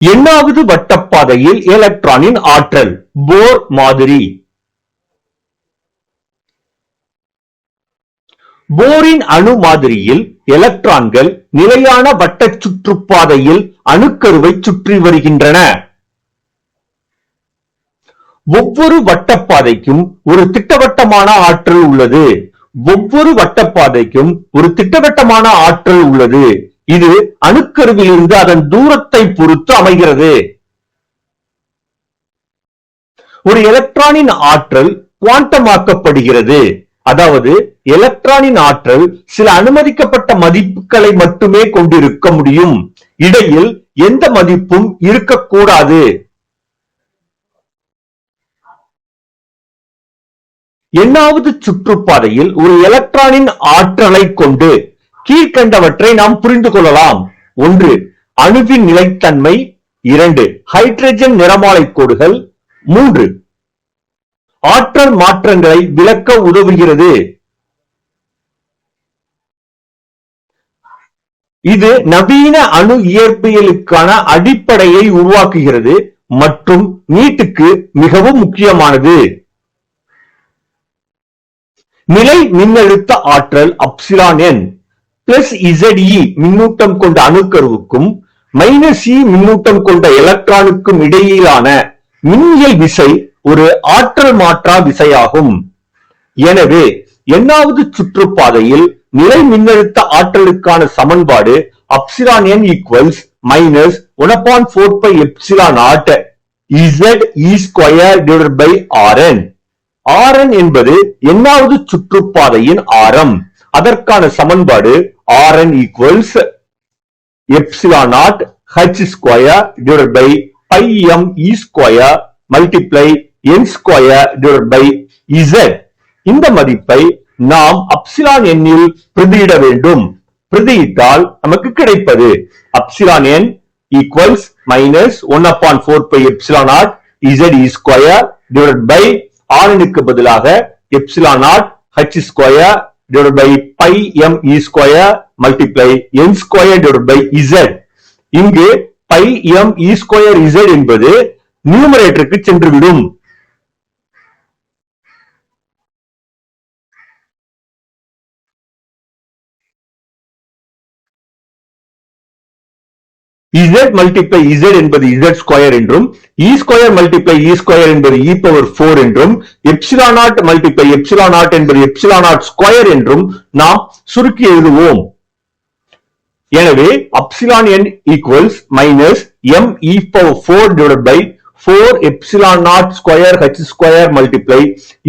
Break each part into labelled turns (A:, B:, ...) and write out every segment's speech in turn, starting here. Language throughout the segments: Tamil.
A: எண்ணாவது வட்டப்பாதையில் எலக்ட்ரானின் ஆற்றல் போர் மாதிரி. போரின் அணு மாதிரியில் எலக்ட்ரான்கள் நிலையான வட்டச் சுற்றுப்பாதையில் அணுக்கருவை சுற்றி வருகின்றன. ஒவ்வொரு வட்டப்பாதைக்கும் ஒரு திட்டவட்டமான ஆற்றல் உள்ளது. ஒவ்வொரு வட்டப்பாதைக்கும் ஒரு திட்டவட்டமான ஆற்றல் உள்ளது. இது அணுக்கருவில் இருந்து அதன் தூரத்தை பொறுத்து அமைகிறது. ஒரு எலக்ட்ரானின் ஆற்றல் குவாண்டமாக்கப்படுகிறது அதாவது எலக்ட்ரானின் ஆற்றல் சில அனுமதிக்கப்பட்ட மதிப்புகளை மட்டுமே கொண்டிருக்க முடியும். இடையில் எந்த மதிப்பும் இருக்கக்கூடாது. எண்ணாவது சுற்றுப்பாதையில் ஒரு எலக்ட்ரானின் ஆற்றலை கொண்டு கீழ்கண்டவற்றை நாம் புரிந்து கொள்ளலாம். ஒன்று அணுவின் நிலைத்தன்மை. இரண்டு ஹைட்ரஜன் நிறமாலை கோடுகள். மூன்று ஆற்றல் மாற்றங்களை விளக்க உதவுகிறது. இது நவீன அணு இயற்பியலுக்கான அடிப்படையை உருவாக்குகிறது மற்றும் நீட்டுக்கு மிகவும் முக்கியமானது. நிலை மின்னழுத்த ஆற்றல் அப்சிலான் என் பிளஸ் இசட்இ மின்னூட்டம் கொண்ட அணுக்கருவுக்கும் மைனஸ் இ e மின்னூட்டம் கொண்ட எலக்ட்ரானுக்கும் இடையிலான மின்னியல் விசை ஒரு ஆற்றல் மாற்றா விசையாகும். எனவே எண்ணாவது சுற்றுப்பாதையில் நிலை மின்னழுத்த ஆற்றலுக்கான சமன்பாடு epsilon N equals minus one upon four pi epsilon naught Z E square divide by R N Rn என்பது எண்ணாவது சுற்றுப்பாதையின் ஆரம். அதற்கான சமன்பாடு R N equals epsilon naught H square divide by pi M E square multiply N square divide by Z இந்த மதிப்பை நாம் அப்சிலான் எண்ணில் பிரதியிட வேண்டும். பிரதியிட்டால் நமக்கு கிடைப்பது epsilon N equals minus one upon four pi epsilon naught Z E square divide by ஆரனுக்கு பதிலாக epsilon naught H square divide by pi M E square multiply N square divide by Z இங்கு pi M E square Z என்பது நியூமரேட்டருக்கு சென்றுவிடும். Z மல்டிப்ளை z என்பது z ஸ்கொயர் என்றும் e square multiply e square என்பது e பவர் 4 என்றும் epsilon naught multiply epsilon naught என்பது எப்சிலா நாட் ஸ்கொயர் என்றும் நாம் சுருக்கி எழுதுவோம். எனவே epsilon N equals minus M E power four divide by four epsilon naught square H square multiply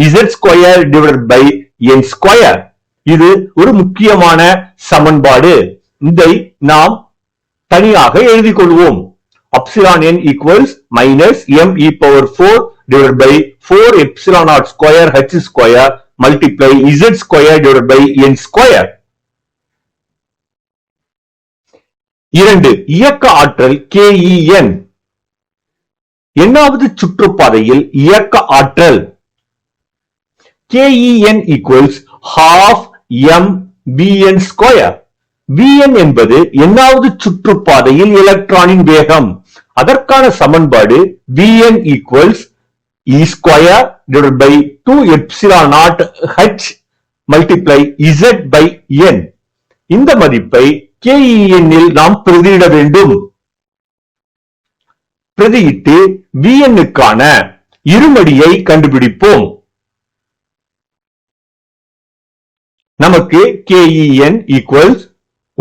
A: Z square divide by N square இது ஒரு முக்கியமான சமன்பாடு. இதை நாம் தனியாக எழுதிக் கொள்வோம். Epsilon N equals minus M E power four divide by four epsilon naught square H square multiply Z square divide by N square இரண்டு இயக்க ஆற்றல் கேஇஎன் எண்ணாவது சுற்றுப்பாதையில் இயக்க ஆற்றல்? K E N equals half M V N square Vn என்பது எண்ணாவது சுற்றுப்பாதையில் எலக்ட்ரானின் வேகம். அதற்கான சமன்பாடு Vn equals E square divide by two epsilon naught H multiply Z by N இந்த மதிப்பை KEN இல் நாம் பிரதியிட வேண்டும். பிரதியிட்டு Vn க்கான இருமடியை கண்டுபிடிப்போம். நமக்கு KEN equals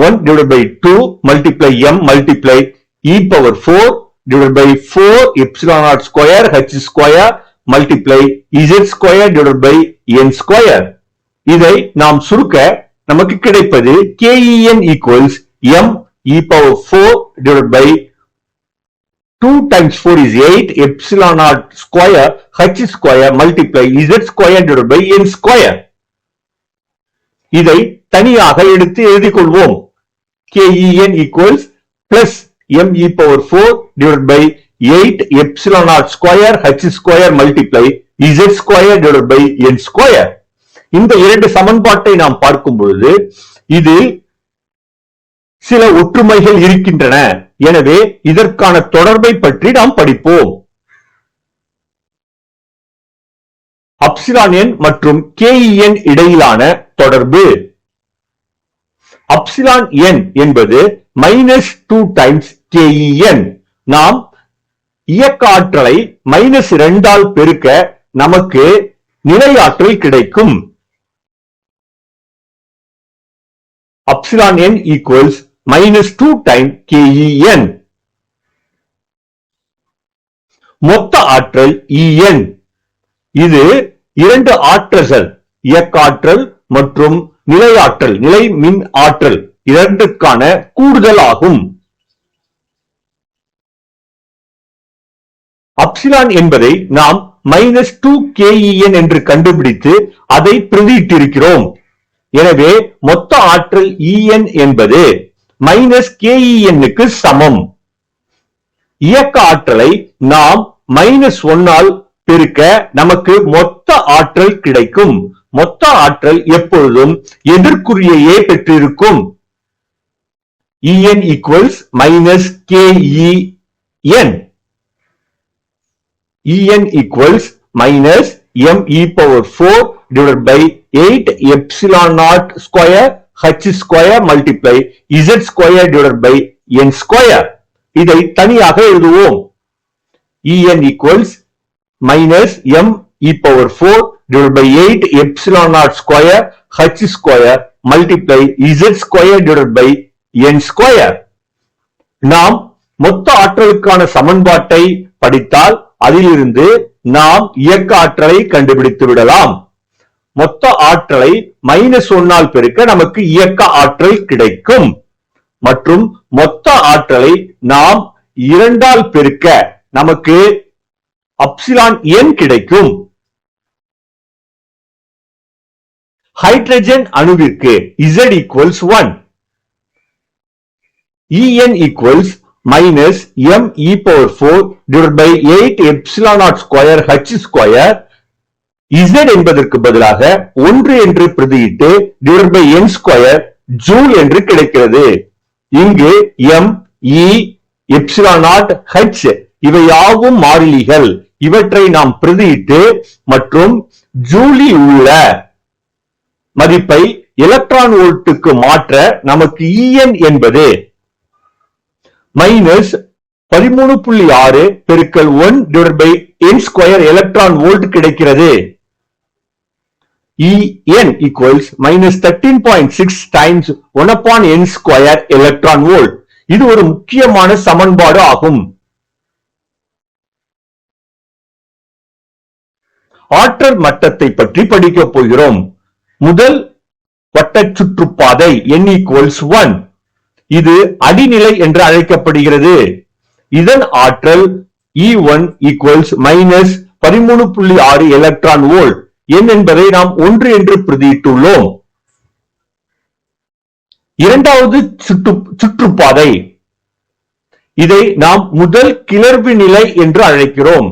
A: 1 divided by 2 multiply m multiply e power 4 divided by 4 epsilon naught square h square multiply z square divided by n square இதை நாம் சுருக்க நமக்கு கிடைப்பது KEN equals m e power 4 divided by 2 times 4 is 8 epsilon naught square h square multiply z square divided by n square இதை தனியாக எடுத்து எழுதிக் கொள்வோம் KEN equals plus m e power 4 divided by 8 epsilon naught square h square multiply z square divided by n square. இந்த இரண்டு சமன்பாட்டை நாம் பார்க்கும் பொழுது இதில் சில ஒற்றுமைகள் இருக்கின்றன. எனவே இதற்கான தொடர்பை பற்றி நாம் படிப்போம். அப்சிலான் எண் மற்றும் கேஇஎன் இடையிலான தொடர்பு. அப்சிலான் என் என்பது மைனஸ் டூ டைம்ஸ் கேஇஎன் நாம் இயக்க ஆற்றலை மைனஸ் இரண்டால் பெருக்க நமக்கு நிலையாற்றல் கிடைக்கும். Epsilon N equals minus two time K E N மொத்த ஆற்றல் இஎன் இது இரண்டு ஆற்றல்கள் இயக்க ஆற்றல் மற்றும் நிலையாற்றல் நிலை மின் ஆற்றல் இரண்டுக்கான கூடுதல் ஆகும் அப்சிலான் என்பதை நாம் மைனஸ் டூ கேஇஎன் என்று கண்டுபிடித்து அதை பிரதியிட்டிருக்கிறோம். எனவே மொத்த ஆற்றல் இஎன் என்பது மைனஸ் கேஇஎன்னுக்கு சமம். இயக்க ஆற்றலை நாம் மைனஸ் ஒன்னால் பெருக்க நமக்கு மொத்த ஆற்றல் கிடைக்கும். மொத்த ஆற்றல் எப்பொழுதும் எதிர்குறியையே பெற்றிருக்கும் En equals minus KEN. En equals minus m e power 4 divided by 8 epsilon naught square h square multiply z square divided by n square. இதை தனியாக எழுதுவோம் En equals minus m e power 4 divided by 8 epsilon naught square h square multiply z square divided by n square. நாம் மொத்த ஆற்றலுக்கான சமன்பாட்டை படித்தால் அதிலிருந்து நாம் இயக்க ஆற்றலை கண்டுபிடித்து விடலாம். மொத்த ஆற்றலை மைனஸ் ஒன்னால் பெருக்க நமக்கு இயக்க ஆற்றல் கிடைக்கும். மற்றும் மொத்த ஆற்றலை நாம் இரண்டால் பெருக்க நமக்கு அப்சிலான் எண் கிடைக்கும். ஹைட்ரஜன் அணுவிற்கு Z equals 1 En equals minus m e power 4 divided by 8 epsilon naught square h square Z என்பதற்கு பதிலாக ஒன்று என்று பிரதியிட்டு divided by n square joule என்று கிடைக்கிறது இங்கு m e epsilon naught h இவை யாவும் மாறிலிகள் இவற்றை நாம் பிரதியிட்டு மற்றும் ஜூலில் உள்ள மதிப்பை எலக்ட்ரான் வோல்ட்டுக்கு மாற்ற நமக்கு இஎன் என்பது மைனஸ் பதிமூணு புள்ளி ஆறு பெருக்கல் one divide by N square electron volt கிடைக்கிறது. E N equals minus thirteen point six times one upon N square electron volt இது ஒரு முக்கியமான சமன்பாடு ஆகும். ஆற்றல் மட்டத்தை பற்றி படிக்கப் போகிறோம். முதல் வட்ட சுற்றுப்பாதை n ஈக்குவல்ஸ் ஒன் இது அடிநிலை என்று அழைக்கப்படுகிறது. இதன் ஆற்றல் இ ஒன் ஈக்குவல்ஸ் மைனஸ் பதிமூணு புள்ளி ஆறு எலக்ட்ரான் வோல்ட் என் என்பதை நாம் ஒன்று என்று பிரதியிட்டுள்ளோம். இரண்டாவது சுற்று சுற்றுப்பாதை. இதை நாம் முதல் கிளர்வு நிலை என்று அழைக்கிறோம்.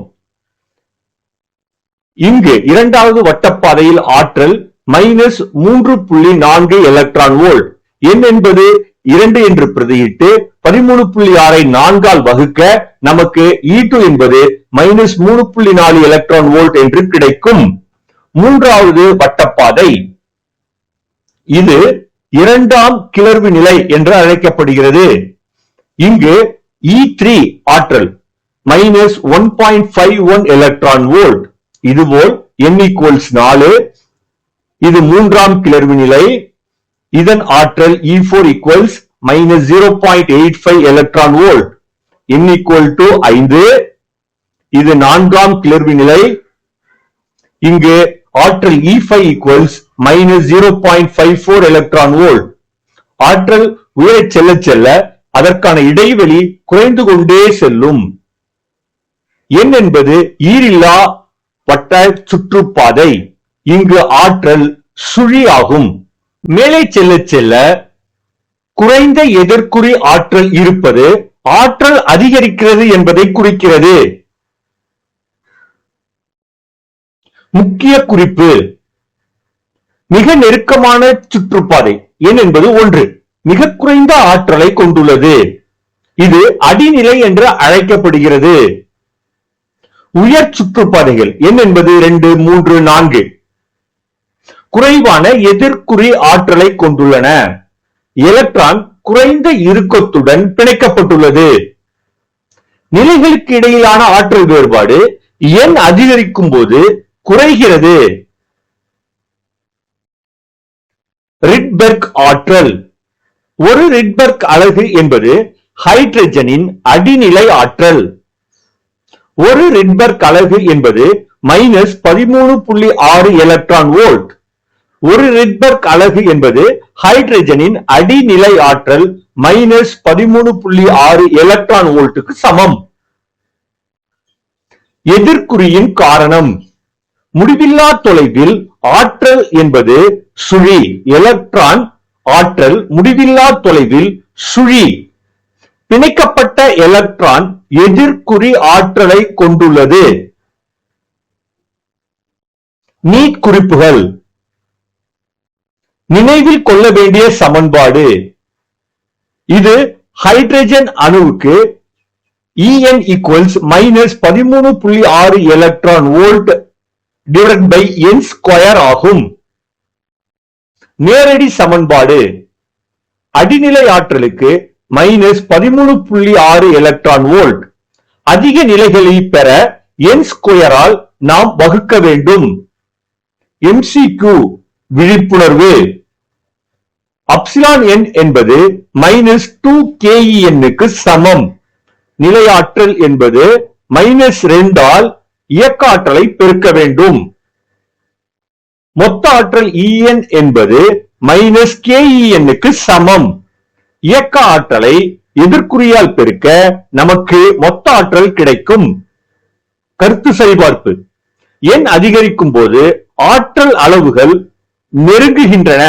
A: இங்கு இரண்டாவது வட்டப்பாதையில் ஆற்றல் மைனஸ் மூன்று புள்ளி நான்கு எலக்ட்ரான் வோல்ட் n என்பது இரண்டு என்று பிரதியிட்டு பதிமூணு புள்ளி ஆறை நான்கால் வகுக்க நமக்கு E2 என்பது மைனஸ் மூணு புள்ளி நாலு எலக்ட்ரான் வோல்ட் என்று கிடைக்கும். மூன்றாவது வட்டப்பாதை. இது இரண்டாம் கிளர்வு நிலை என்று அழைக்கப்படுகிறது. இங்கு e இ த்ரீ ஆற்றல் minus one point five one electron volt இதுபோல் என் ஈக்குவல்ஸ் நாலு இது மூன்றாம் கிளர்வு நிலை. இதன் ஆற்றல் E four equals minus zero point eight five electron volt N equal to ஐந்து. இது நான்காம் கிளர்வு நிலை. இங்கு ஆற்றல் E five equals minus zero point five four electron volt ஆற்றல் உயர செல்ல செல்ல அதற்கான இடைவெளி குறைந்து கொண்டே செல்லும். எண் என்பது ஈரில்லா வட்ட சுற்றுப்பாதை. இங்கு ஆற்றல் சுழி ஆகும் மேலே செல்ல செல்ல குறைந்த எதிர்குறி ஆற்றல் இருப்பது ஆற்றல் அதிகரிக்கிறது என்பதை குறிக்கிறது. முக்கிய குறிப்பு மிக நெருக்கமான சுற்றுப்பாதை. ஏன் என்பது ஒன்று. மிக குறைந்த ஆற்றலை கொண்டுள்ளது. இது அடிநிலை என்று அழைக்கப்படுகிறது. உயர் சுற்றுப்பாதைகள். எண் என்பது இரண்டு மூன்று நான்கு. குறைவான எதிர்க்குறி ஆற்றலை கொண்டுள்ளன. எலக்ட்ரான் குறைந்த இறுக்கத்துடன் பிணைக்கப்பட்டுள்ளது. நிலைகளுக்கு இடையிலான ஆற்றல் வேறுபாடு எண் அதிகரிக்கும் போது குறைகிறது. ரிட்பெர்க் ஆற்றல். ஒரு ரிட்பெர்க் அலகு என்பது ஹைட்ரஜனின் அடிநிலை ஆற்றல். ஒரு ரிட்பெர்க் அலகு என்பது மைனஸ் பதிமூணு புள்ளி ஆறு எலக்ட்ரான் வோல்ட். ஒரு ரிட்பர்க் அலகு என்பது ஹைட்ரஜனின் அடிநிலை ஆற்றல் மைனஸ் பதிமூணு புள்ளி ஆறு எலக்ட்ரான் வோல்ட்டுக்கு சமம். எதிர்குறியின் காரணம். முடிவில்லா தொலைவில் ஆற்றல் என்பது சுழி எலக்ட்ரான் ஆற்றல் முடிவில்லா தொலைவில் சுழி. பிணைக்கப்பட்ட எலக்ட்ரான் எதிர்குறி ஆற்றலை கொண்டுள்ளது. நீட் குறிப்புகள் நினைவில் கொள்ள வேண்டிய சமன்பாடு. இது ஹைட்ரஜன் அணுவுக்கு இஎன் ஈக்குவல்ஸ் மைனஸ் பதிமூணு புள்ளி ஆறு electron volt divide by N square ஆகும். நேரடி சமன்பாடு. அடிநிலை ஆற்றலுக்கு மைனஸ் பதிமூணு புள்ளி ஆறு எலக்ட்ரான் வோல்ட் அதிக நிலைகளை பெற என் ஸ்கொயரால் நாம் வகுக்க வேண்டும். எம்சிக்யூ விழிப்புணர்வு. அப்சிலான் எண் என்பது மைனஸ் டூ க்கு சமம். நிலையாற்றல் என்பது மைனஸ் ரெண்டால் இயக்க ஆற்றலை பெருக்க வேண்டும். மொத்த ஆற்றல் இஎன் என்பது மைனஸ் க்கு சமம். இயக்க ஆற்றலை எதிர்க்குறியால் பெருக்க நமக்கு மொத்த ஆற்றல் கிடைக்கும். கருத்து சரிபார்ப்பு. எண் அதிகரிக்கும் போது ஆற்றல் அளவுகள் நெருங்குகின்றன.